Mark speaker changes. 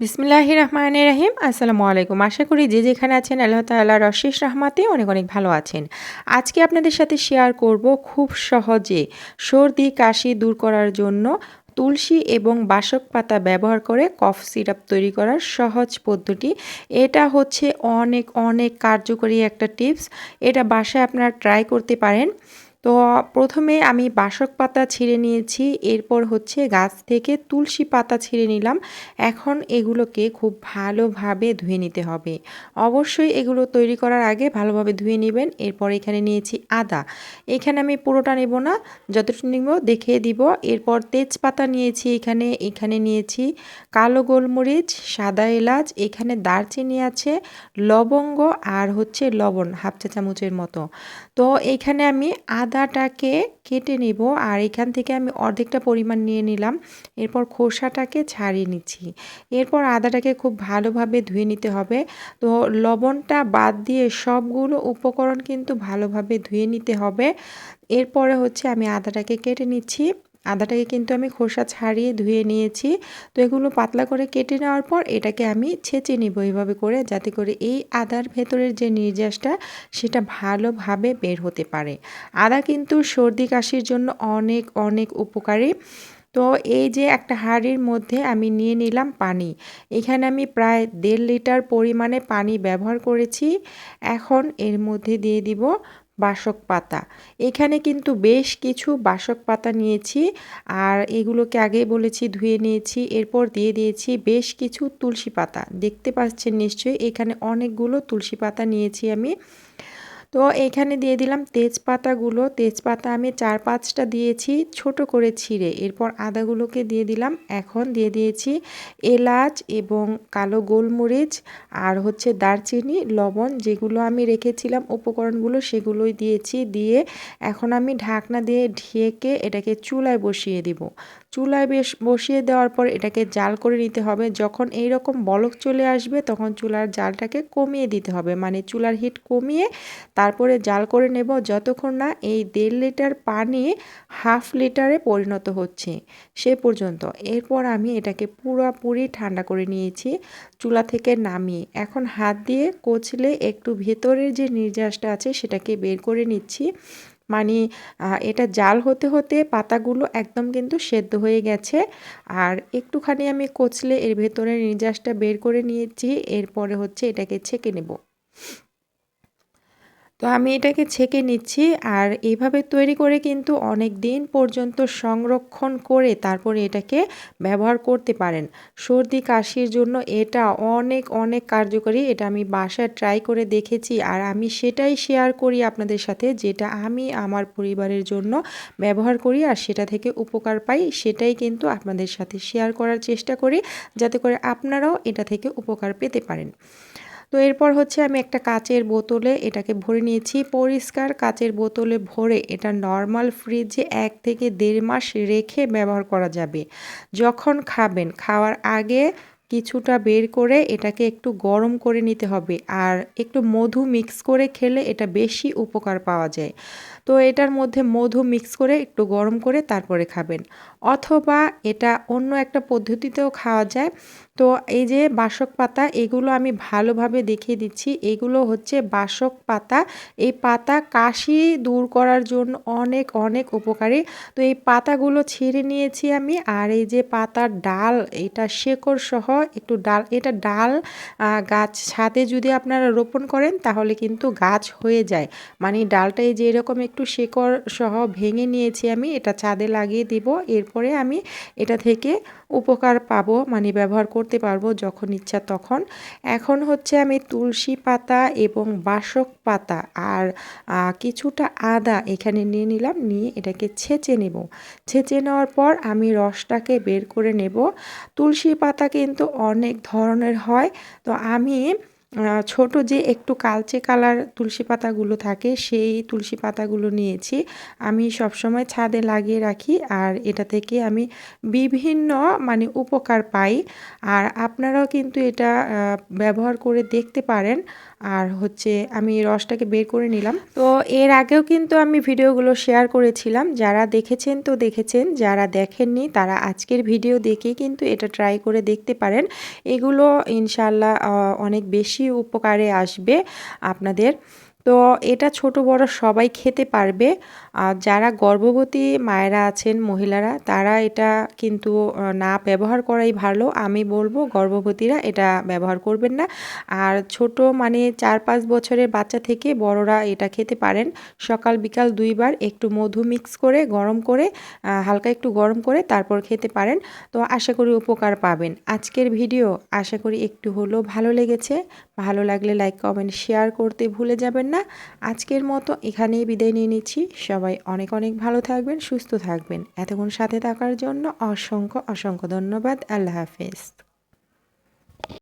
Speaker 1: বিসমিল্লাহ রহমান রাহিম। আসসালামু আলাইকুম। আশা করি যে যেখানে আছেন আল্লাহ তাল্লাহ রশিস রহমাতে অনেক অনেক ভালো আছেন। আজকে আপনাদের সাথে শেয়ার করব খুব সহজে সর্দি, কাশি দূর করার জন্য তুলসী এবং বাসক পাতা ব্যবহার করে কফ সিরাপ তৈরি করার সহজ পদ্ধতি। এটা হচ্ছে অনেক অনেক কার্যকরী একটা টিপস। এটা বাসায় আপনারা ট্রাই করতে পারেন। তো প্রথমে আমি বাসক পাতা ছিঁড়ে নিয়েছি, এরপর হচ্ছে গাছ থেকে তুলসী পাতা ছিঁড়ে নিলাম। এখন এগুলোকে খুব ভালোভাবে ধুয়ে নিতে হবে। অবশ্যই এগুলো তৈরি করার আগে ভালোভাবে ধুয়ে নেবেন। এরপর এখানে নিয়েছি আদা। এখানে আমি পুরোটা নেব না, যতটুকু নিব দেখিয়ে দিব। এরপর তেজপাতা নিয়েছি এখানে। এখানে নিয়েছি কালো গোলমরিচ, সাদা এলাচ, এখানে দারচিনি আছে, লবঙ্গ আর হচ্ছে লবণ, হাফ চা চামচের মতো। তো এখানে আমি আদা আদাটাকে কেটে নেব আর এখান থেকে আমি অর্ধেকটা পরিমাণ নিয়ে নিলাম। এরপর খোসাটাকে ছাড়িয়ে নিচ্ছি। এরপর আদাটাকে খুব ভালোভাবে ধুয়ে নিতে হবে। তো লবণটা বাদ দিয়ে সবগুলো উপকরণ কিন্তু ভালোভাবে ধুয়ে নিতে হবে। এরপরে হচ্ছে আমি আদাটাকে কেটে নিচ্ছি। আদাটাকে কিন্তু আমি খোসা ছাড়িয়ে ধুয়ে নিয়েছি। তো এগুলো পাতলা করে কেটে নেওয়ার পর এটাকে আমি ছেঁচে নিব এইভাবে করে, যাতে করে এই আদার ভেতরের যে নির্যাসটা, সেটা ভালোভাবে বের হতে পারে। আদা কিন্তু সর্দি কাশির জন্য অনেক অনেক উপকারী। তো এই যে একটা হাঁড়ির মধ্যে আমি নিয়ে নিলাম পানি। এখানে আমি প্রায় দেড় লিটার পরিমাণে পানি ব্যবহার করেছি। এখন এর মধ্যে দিয়ে দিব বাসক পাতা। এখানে কিন্তু বেশ কিছু বাসক পাতা নিয়েছি আর এগুলোকে আগে বলেছি ধুয়ে নিয়েছি, এরপর দিয়ে দিয়েছি বেশ কিছু তুলসী পাতা। দেখতে পাচ্ছেন নিশ্চয়ই এখানে অনেকগুলো তুলসী পাতা নিয়েছি আমি। তো এখানে দিয়ে দিলাম তেজপাতাগুলো। তেজপাতা আমি চার পাঁচটা দিয়েছি, ছোট করে ছিঁড়ে। এরপর আদাগুলোকে দিয়ে দিলাম। এখন দিয়ে দিয়েছি এলাচ এবং কালো গোলমরিচ আর হচ্ছে দারচিনি, লবণ যেগুলো আমি রেখেছিলাম উপকরণগুলো সেগুলোই দিয়েছি। দিয়ে এখন আমি ঢাকনা দিয়ে ঢেকে এটাকে চুলায় বসিয়ে দিব। চুলায় বেশ বসিয়ে দেওয়ার পর এটাকে জাল করে নিতে হবে। যখন এই রকম বলক চলে আসবে তখন চুলার জালটাকে কমিয়ে দিতে হবে। মানে চুলার হিট কমিয়ে তারপরে জাল করে নেব যতক্ষণ না এই দেড় লিটার পানি হাফ লিটারে পরিণত হচ্ছে। সে পর্যন্ত। এরপর আমি এটাকে পুরোপুরি ঠান্ডা করে নিয়েছি, চুলা থেকে নামিয়ে। এখন হাত দিয়ে কচলে একটু ভেতরের যে নির্যাসটা আছে সেটাকে বের করে নিচ্ছি। মানে এটা জাল হতে হতে পাতাগুলো একদম কিন্তু সেদ্ধ হয়ে গেছে। আর একটুখানি আমি কচলে এর ভেতরে নির্যাসটা বের করে নিয়েছি, এরপরে হচ্ছে এটাকে ছেঁকে নেব। তো আমি এটাকে ছেঁকে নিচ্ছি আর এইভাবে তৈরি করে কিন্তু অনেক দিন পর্যন্ত সংরক্ষণ করে তারপরে এটাকে ব্যবহার করতে পারেন। সর্দি, কাশির জন্য এটা অনেক অনেক কার্যকরী। এটা আমি বাসায় ট্রাই করে দেখেছি আর আমি সেটাই শেয়ার করি আপনাদের সাথে যেটা আমি আমার পরিবারের জন্য ব্যবহার করি আর সেটা থেকে উপকার পাই। সেটাই কিন্তু আপনাদের সাথে শেয়ার করার চেষ্টা করি যাতে করে আপনারাও এটা থেকে উপকার পেতে পারেন। তো এরপর হচ্ছে আমি একটা কাচের বোতলে এটাকে ভরে নিয়েছি। পরিষ্কার কাচের বোতলে ভরে এটা নর্মাল ফ্রিজে এক থেকে দেড় মাস রেখে ব্যবহার করা যাবে। যখন খাবেন, খাওয়ার আগে কিছুটা বের করে এটাকে একটু গরম করে নিতে হবে আর একটু মধু মিক্স করে খেলে এটা বেশি উপকার পাওয়া যায়। তো এটার মধ্যে মধু মিক্স করে একটু গরম করে তারপরে খাবেন। অথবা এটা অন্য একটা পদ্ধতিতেও খাওয়া যায়। তো এই যে বাসক পাতা, এগুলো আমি ভালোভাবে দেখিয়ে দিচ্ছি। এগুলো হচ্ছে বাসক পাতা। এই পাতা কাশি দূর করার জন্য অনেক অনেক উপকারী। তো এই পাতাগুলো ছিঁড়ে নিয়েছি আমি। আর এই যে পাতার ডাল, এটা শেকড় সহ একটু ডাল, এটা ডাল গাছ ছাদে যদি আপনারা রোপণ করেন তাহলে কিন্তু গাছ হয়ে যায়। মানে ডালটা এই যে এরকম একটু শেকড় সহ ভেঙে নিয়েছি আমি, এটা ছাদে লাগিয়ে দিব। এরপরে আমি এটা থেকে উপকার পাবো মানে ব্যবহার করতে পারব যখন ইচ্ছা তখন। এখন হচ্ছে আমি তুলসী পাতা এবং বাসক পাতা আর কিছুটা আদা এখানে নিয়ে নিলাম, নিয়ে এটাকে ছেঁচে নেব। ছেঁচে নেওয়ার পর আমি রসটাকে বের করে নেব। তুলসী পাতা কিন্তু অনেক ধরনের হয়, তো আমি ছোট যে একটু কালচে কালার তুলসী পাতাগুলো থাকে, সেই তুলসী পাতাগুলো নিয়েছি। আমি সবসময় ছাদে লাগিয়ে রাখি আর এটা থেকে আমি বিভিন্ন মানে উপকার পাই। আর আপনারাও কিন্তু এটা ব্যবহার করে দেখতে পারেন। আর হচ্ছে আমি রসটাকে বের করে নিলাম। তো এর আগেও কিন্তু আমি ভিডিওগুলো শেয়ার করেছিলাম। যারা দেখেছেন তো দেখেছেন, যারা দেখেননি তারা আজকের ভিডিও দেখে কিন্তু এটা ট্রাই করে দেখতে পারেন। এগুলো ইনশাল্লাহ অনেক বেশি উপকারে আসবে আপনাদের তো এটা ছোট বড় সবাই খেতে পারবে। আর যারা গর্ভবতী মায়েরা আছেন মহিলারা, তারা এটা কিন্তু না ব্যবহার করাই ভালো। আমি বলব গর্ভবতীরা এটা ব্যবহার করবেন না। আর ছোট মানে চার পাঁচ বছরের বাচ্চা থেকে বড়রা এটা খেতে পারেন। সকাল, বিকাল দুইবার একটু মধু মিক্স করে, গরম করে হালকা একটু গরম করে তারপর খেতে পারেন। তো আশা করি উপকার পাবেন। আজকের ভিডিও আশা করি একটু হলেও ভালো লেগেছে। ভালো লাগলে লাইক কমেন্ট শেয়ার করতে ভুলে যাবেন না। আজকের মতো এখানেই বিদায় নিয়ে নিচ্ছি। সবাই অনেক অনেক ভালো থাকবেন, সুস্থ থাকবেন। এতক্ষণ সাথে থাকার জন্য অসংখ্য অসংখ্য ধন্যবাদ। আল্লাহ হাফেজ।